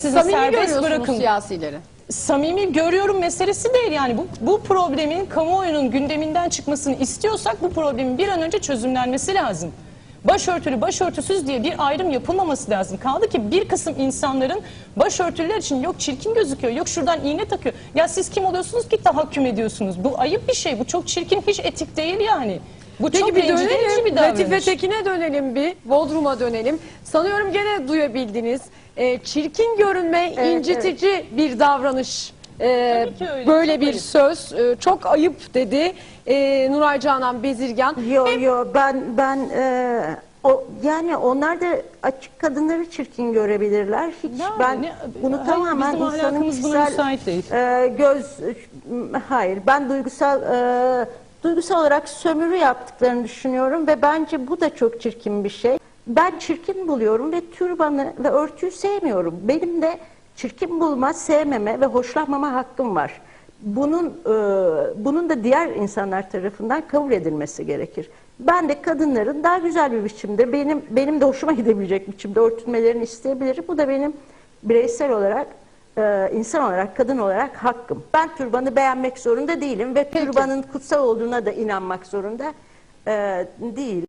Sizin Samimi serbest görüyorsunuz bırakın. siyasileri. Samimi görüyorum meselesi değil yani bu, bu problemin kamuoyunun gündeminden çıkmasını istiyorsak bu problemin bir an önce çözümlenmesi lazım. Başörtülü, başörtüsüz diye bir ayrım yapılmaması lazım. Kaldı ki bir kısım insanların başörtülüler için yok çirkin gözüküyor, yok şuradan iğne takıyor. Ya siz kim oluyorsunuz ki tahakküm ediyorsunuz? Bu ayıp bir şey, bu çok çirkin, hiç etik değil yani. Bu çok Peki bir rencide edici dönelim. bir davranış. Latife Tekin'e dönelim bir. Bodrum'a dönelim. Sanıyorum gene duyabildiniz. Ee, çirkin görünme Evet, incitici bir davranış. Ee, Tabii ki öyle, böyle çok bir ayıp. söz e, çok ayıp dedi ee, Nuray Canan Bezirgan. Yo yo ben ben e, o yani onlar da açık kadınları çirkin görebilirler. Hiç Yani ben ne- bunu hayır, tamamen bizim insanın ahlakımız buna kişisel müsait değil. e, göz hayır ben duygusal e, duygusal olarak sömürü yaptıklarını düşünüyorum ve bence bu da çok çirkin bir şey. Ben çirkin buluyorum ve türbanı ve örtüyü sevmiyorum. Benim de çirkin bulma, sevmeme ve hoşlanmama hakkım var. Bunun e, bunun da diğer insanlar tarafından kabul edilmesi gerekir. Ben de kadınların daha güzel bir biçimde benim benim de hoşuma gidebilecek biçimde örtünmelerini isteyebilirim. Bu da benim bireysel olarak e, insan olarak kadın olarak hakkım. Ben türbanı beğenmek zorunda değilim ve türbanın kutsal olduğuna da inanmak zorunda e, değil.